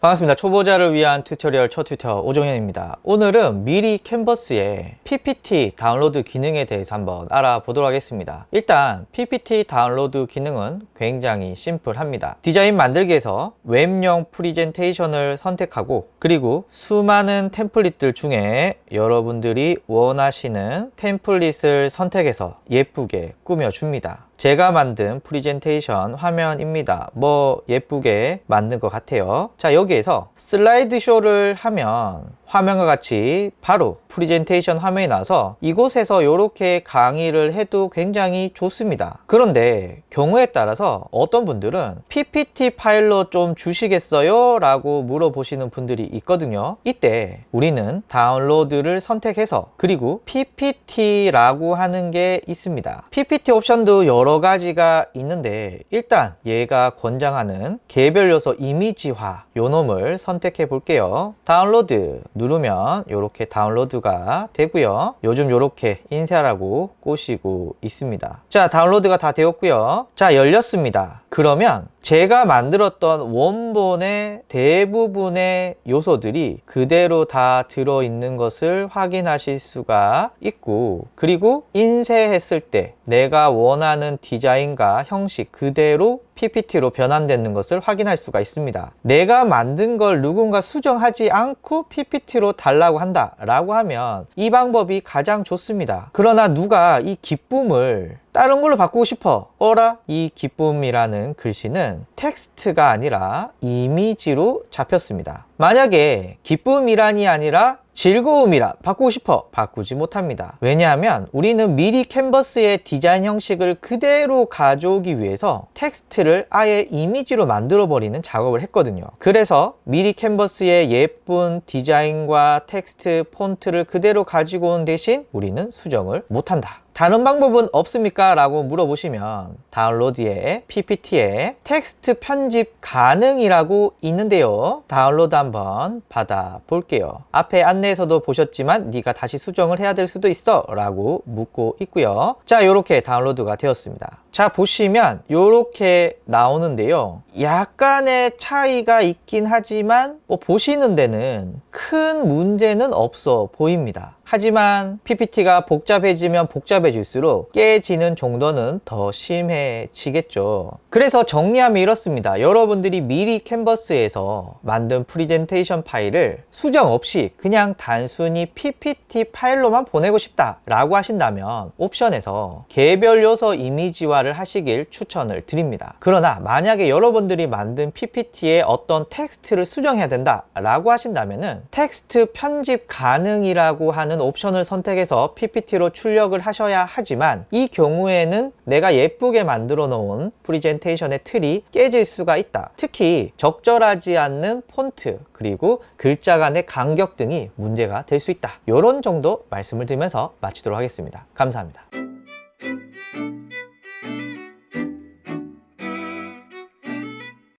반갑습니다. 초보자를 위한 튜토리얼 첫 튜터 오종현입니다. 오늘은 미리 캔버스의 PPT 다운로드 기능에 대해서 한번 알아보도록 하겠습니다. 일단 PPT 다운로드 기능은 굉장히 심플합니다. 디자인 만들기에서 웹용 프리젠테이션을 선택하고 그리고 수많은 템플릿들 중에 여러분들이 원하시는 템플릿을 선택해서 예쁘게 꾸며줍니다. 제가 만든 프리젠테이션 화면입니다. 뭐 예쁘게 만든 것 같아요. 자, 여기에서 슬라이드 쇼를 하면 화면과 같이 바로 프리젠테이션 화면이 나서 이곳에서 이렇게 강의를 해도 굉장히 좋습니다. 그런데 경우에 따라서 어떤 분들은 PPT 파일로 좀 주시겠어요? 라고 물어보시는 분들이 있거든요. 이때 우리는 다운로드를 선택해서 그리고 PPT라고 하는 게 있습니다. PPT 옵션도 여러 가지가 있는데 일단 얘가 권장하는 개별 요소 이미지화 요 놈을 선택해 볼게요. 다운로드 누르면 이렇게 다운로드가 되고요. 요즘 이렇게 인쇄하라고 꼬시고 있습니다. 자, 다운로드가 다 되었고요. 자, 열렸습니다. 그러면 제가 만들었던 원본의 대부분의 요소들이 그대로 다 들어있는 것을 확인하실 수가 있고 그리고 인쇄했을 때 내가 원하는 디자인과 형식 그대로 PPT로 변환되는 것을 확인할 수가 있습니다. 내가 만든 걸 누군가 수정하지 않고 PPT로 달라고 한다 라고 하면 이 방법이 가장 좋습니다. 그러나 누가 이 기쁨을 다른 걸로 바꾸고 싶어. 어라? 이 기쁨이라는 글씨는 텍스트가 아니라 이미지로 잡혔습니다. 만약에 기쁨이란이 아니라 즐거움이라 바꾸고 싶어 바꾸지 못합니다 왜냐하면 우리는 미리 캔버스의 디자인 형식을 그대로 가져오기 위해서 텍스트를 아예 이미지로 만들어 버리는 작업을 했거든요 그래서 미리 캔버스의 예쁜 디자인과 텍스트 폰트를 그대로 가지고 온 대신 우리는 수정을 못한다 다른 방법은 없습니까? 라고 물어보시면 다운로드에 PPT에 텍스트 편집 가능이라고 있는데요. 다운로드 한번 받아 볼게요. 앞에 안내에서도 보셨지만 네가 다시 수정을 해야 될 수도 있어 라고 묻고 있고요. 자, 이렇게 다운로드가 되었습니다. 자, 보시면 이렇게 나오는데요. 약간의 차이가 있긴 하지만 뭐 보시는 데는 큰 문제는 없어 보입니다. 하지만 PPT가 복잡해지면 복잡해질수록 깨지는 정도는 더 심해지겠죠. 그래서 정리하면 이렇습니다. 여러분들이 미리 캔버스에서 만든 프리젠테이션 파일을 수정 없이 그냥 단순히 PPT 파일로만 보내고 싶다 라고 하신다면 옵션에서 개별 요소 이미지화를 하시길 추천을 드립니다. 그러나 만약에 여러분들이 만든 PPT에 어떤 텍스트를 수정해야 된다 라고 하신다면 텍스트 편집 가능이라고 하는 옵션을 선택해서 PPT로 출력을 하셔야 하지만 이 경우에는 내가 예쁘게 만들어 놓은 프리젠테이션의 틀이 깨질 수가 있다. 특히 적절하지 않는 폰트 그리고 글자 간의 간격 등이 문제가 될 수 있다. 이런 정도 말씀을 드리면서 마치도록 하겠습니다. 감사합니다.